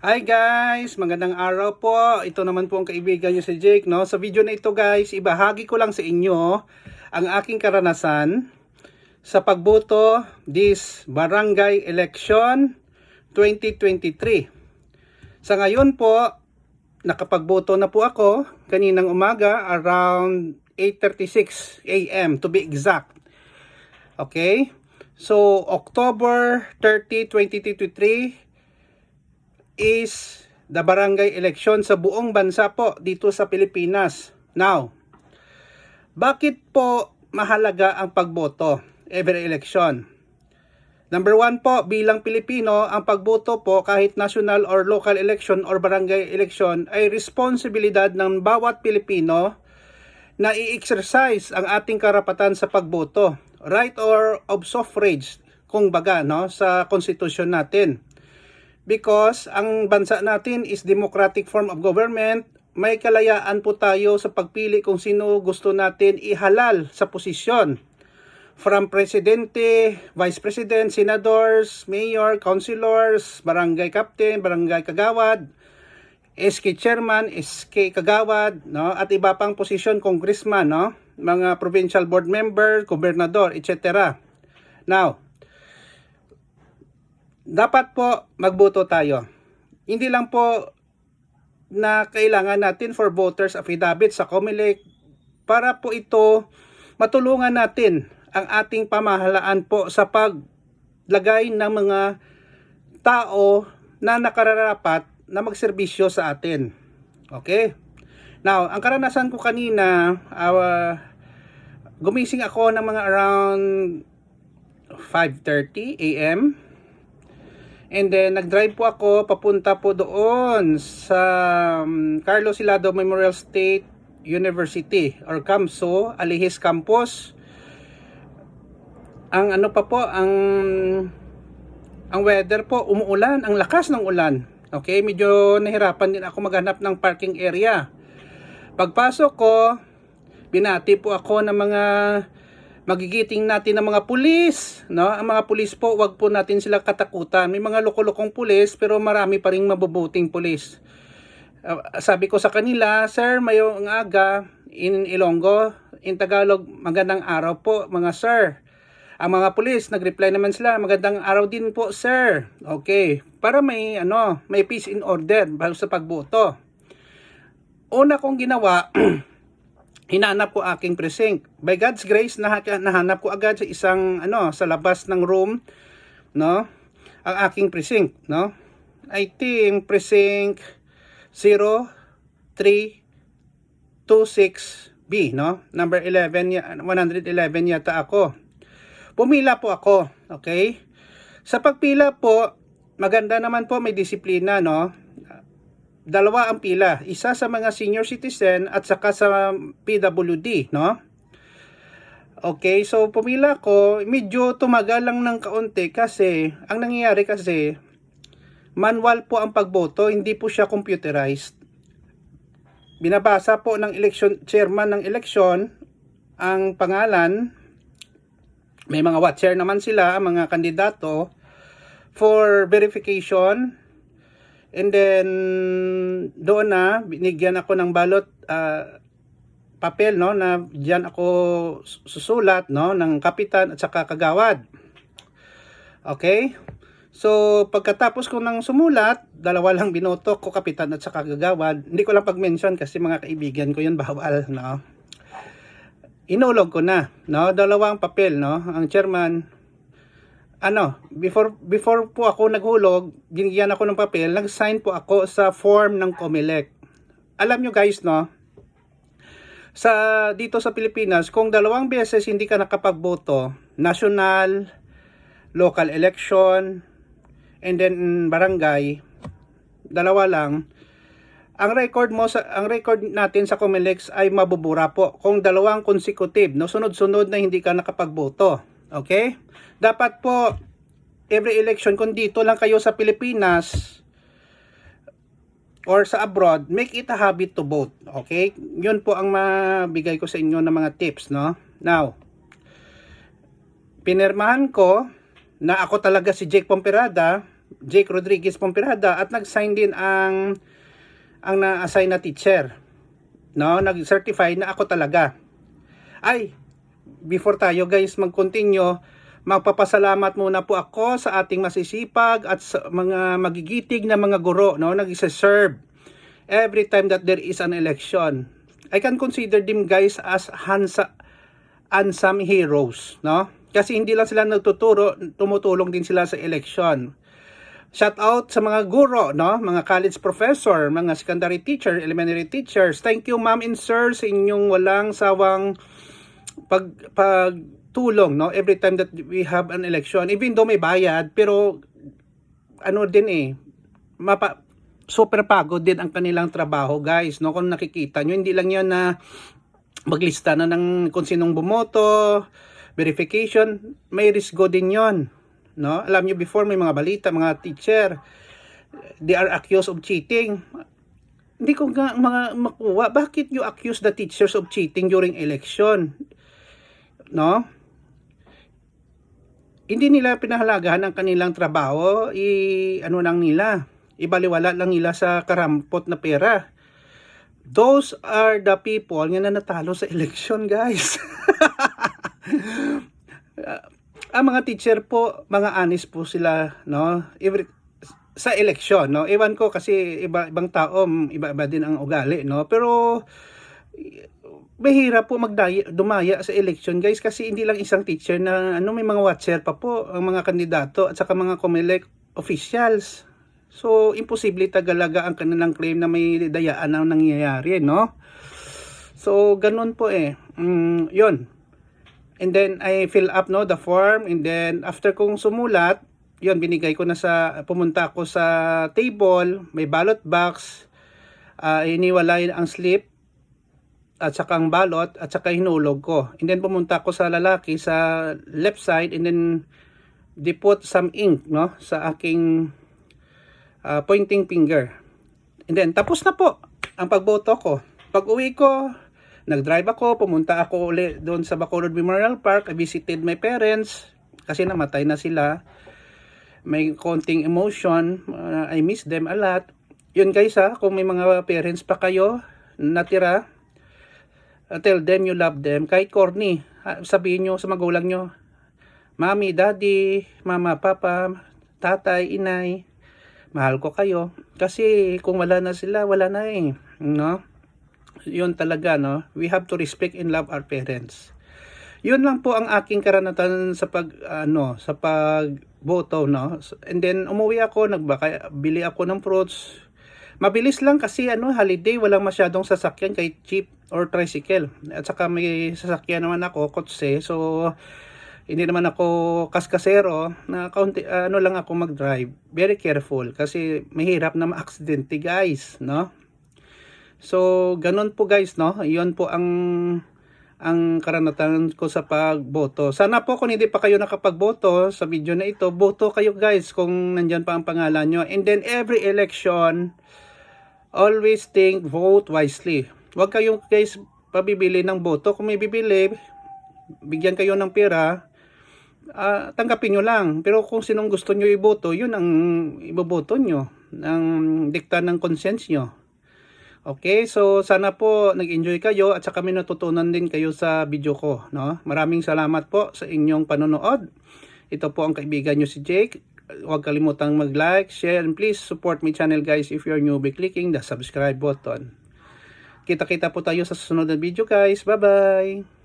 Hi guys! Magandang araw po. Ito naman po ang kaibigan niyo si Jake. No? Sa video na ito guys, ibahagi ko lang sa inyo ang aking karanasan sa pagboto this barangay election 2023. Sa ngayon po, nakapagboto na po ako kaninang umaga around 8.36 a.m. to be exact. Okay? So, October 30, 2023 is the barangay election sa buong bansa po dito sa Pilipinas. Now, bakit po mahalaga ang pagboto every election? Number one po, bilang Pilipino, ang pagboto po kahit national or local election or barangay election ay responsibilidad ng bawat Pilipino na i-exercise ang ating karapatan sa pagboto. Right or of suffrage, kung baga, no, sa konstitusyon natin because ang bansa natin is democratic form of government. May kalayaan po tayo sa pagpili kung sino gusto natin ihalal sa posisyon. From presidente, vice president, senators, mayor, councilors, barangay captain, barangay kagawad, SK chairman, SK kagawad, no? At iba pang posisyon congressman, no? Mga provincial board member, gobernador, etc. Now, dapat po magboto tayo. Hindi lang po na kailangan natin for voters affidavit sa COMELEC para po ito matulungan natin ang ating pamahalaan po sa paglagay ng mga tao na nakararapat na magserbisyo sa atin. Okay? Now, ang karanasan ko kanina, uh, gumising ako ng mga around 5.30 a.m. And then, nag-drive po ako papunta po doon sa um, Carlos Hilado Memorial State University or CAMSO, Alihis Campus. Ang ano pa po, ang ang weather po, umuulan, ang lakas ng ulan. Okay, medyo nahirapan din ako maghanap ng parking area. Pagpasok ko, binati po ako ng mga magigiting natin ng mga pulis, no? Ang mga pulis po, wag po natin sila katakutan. May mga loko-lokong pulis, pero marami pa ring mabubuting pulis. Uh, sabi ko sa kanila, Sir, mayong aga in Ilonggo, in Tagalog, magandang araw po mga sir. Ang mga pulis, nag-reply naman sila, magandang araw din po, sir. Okay, para may ano, may peace in order bago sa pagboto. Una kong ginawa, hinanap ko aking precinct. By God's grace, nah nahanap ko agad sa isang ano, sa labas ng room, no? Ang aking precinct, no? I think precinct 0326B, no? Number 11, 111 yata ako. Pumila po ako, okay? Sa pagpila po, maganda naman po may disiplina, no? Dalawa ang pila. Isa sa mga senior citizen at saka sa PWD, no? Okay, so pumila ko, medyo tumagal lang ng kaunti kasi ang nangyayari kasi manual po ang pagboto, hindi po siya computerized. Binabasa po ng election chairman ng election ang pangalan. May mga watcher naman sila, mga kandidato for verification And then, doon na, binigyan ako ng balot uh, papel, no, na diyan ako susulat, no, ng kapitan at saka kagawad. Okay? So, pagkatapos ko nang sumulat, dalawa lang binoto ko, kapitan at saka kagawad. Hindi ko lang pag-mention kasi mga kaibigan ko yun, bawal, no. Inulog ko na, no, dalawang papel, no, ang chairman, ano, before before po ako naghulog, binigyan ako ng papel, nag-sign po ako sa form ng COMELEC. Alam nyo guys, no? Sa dito sa Pilipinas, kung dalawang beses hindi ka nakapagboto, national, local election, and then barangay, dalawa lang, ang record mo sa ang record natin sa Comelec ay mabubura po kung dalawang consecutive no sunod-sunod na hindi ka nakapagboto okay dapat po every election kung dito lang kayo sa Pilipinas or sa abroad, make it a habit to vote. Okay? Yun po ang mabigay ko sa inyo ng mga tips, no? Now, pinirmahan ko na ako talaga si Jake Pomperada Jake Rodriguez Pompirada at nag-sign din ang ang na-assign na teacher. No, nag-certify na ako talaga. Ay, before tayo guys mag-continue, magpapasalamat muna po ako sa ating masisipag at sa mga magigitig na mga guro, no, nag-serve every time that there is an election. I can consider them guys as hansa unsung heroes, no? Kasi hindi lang sila nagtuturo, tumutulong din sila sa election. Shout out sa mga guro, no? Mga college professor, mga secondary teacher, elementary teachers. Thank you ma'am and sir sa inyong walang sawang pag pagtulong, no? Every time that we have an election, even though may bayad, pero ano din eh, mapa, super pagod din ang kanilang trabaho, guys, no? Kung nakikita nyo, hindi lang 'yon na maglista na ng kung sinong bumoto, verification, may risk go din 'yon. No? Alam niyo before may mga balita, mga teacher, they are accused of cheating. Hindi ko nga mga makuha, bakit you accuse the teachers of cheating during election? No? Hindi nila pinahalagahan ang kanilang trabaho, i ano lang nila, ibaliwala lang nila sa karampot na pera. Those are the people na natalo sa election, guys. ang mga teacher po, mga honest po sila, no? Every, sa election, no? Ewan ko kasi iba ibang tao, iba-iba din ang ugali, no? Pero mahirap po magdaya, dumaya sa election, guys, kasi hindi lang isang teacher na ano may mga watcher pa po ang mga kandidato at saka mga COMELEC officials. So, imposible tagalaga ang kanilang claim na may dayaan ang nangyayari, no? So, ganun po eh. Mm, yun. And then, I fill up, no, the form. And then, after kong sumulat, yun, binigay ko na sa, pumunta ako sa table, may ballot box, uh, iniwalay ang slip, at saka ang balot, at saka hinulog ko. And then, pumunta ako sa lalaki sa left side, and then, they put some ink, no, sa aking uh, pointing finger. And then, tapos na po ang pagboto ko. Pag uwi ko, nag-drive ako, pumunta ako uli doon sa Bacolod Memorial Park. I visited my parents kasi namatay na sila. May konting emotion. Uh, I miss them a lot. Yun guys ha, kung may mga parents pa kayo natira, tell them you love them. Kahit corny, sabihin nyo sa magulang nyo, Mami, Daddy, Mama, Papa, Tatay, Inay, mahal ko kayo. Kasi kung wala na sila, wala na eh. No? Yun talaga, no? We have to respect and love our parents. Yun lang po ang aking karanatan sa pag, ano, sa pagboto, no? And then, umuwi ako, nagbaka, bili ako ng fruits. Mabilis lang kasi, ano, holiday, walang masyadong sasakyan kay jeep or tricycle. At saka may sasakyan naman ako, kotse. So, hindi naman ako kaskasero na kaunti, ano lang ako mag-drive. Very careful kasi mahirap na ma-aksidente guys, no? So, ganun po guys, no? Iyon po ang ang karanatan ko sa pagboto. Sana po kung hindi pa kayo nakapagboto sa video na ito, boto kayo guys kung nandyan pa ang pangalan nyo. And then every election, always think, vote wisely. Huwag kayong guys pabibili ng boto. Kung may bibili, bigyan kayo ng pera, uh, tanggapin nyo lang. Pero kung sinong gusto nyo iboto, yun ang iboboto nyo. Ang dikta ng conscience nyo. Okay, so sana po nag-enjoy kayo at saka may natutunan din kayo sa video ko. No? Maraming salamat po sa inyong panonood. Ito po ang kaibigan nyo si Jake. Huwag kalimutang mag-like, share, and please support my channel guys if you're new by clicking the subscribe button. Kita-kita po tayo sa susunod na video guys. Bye-bye!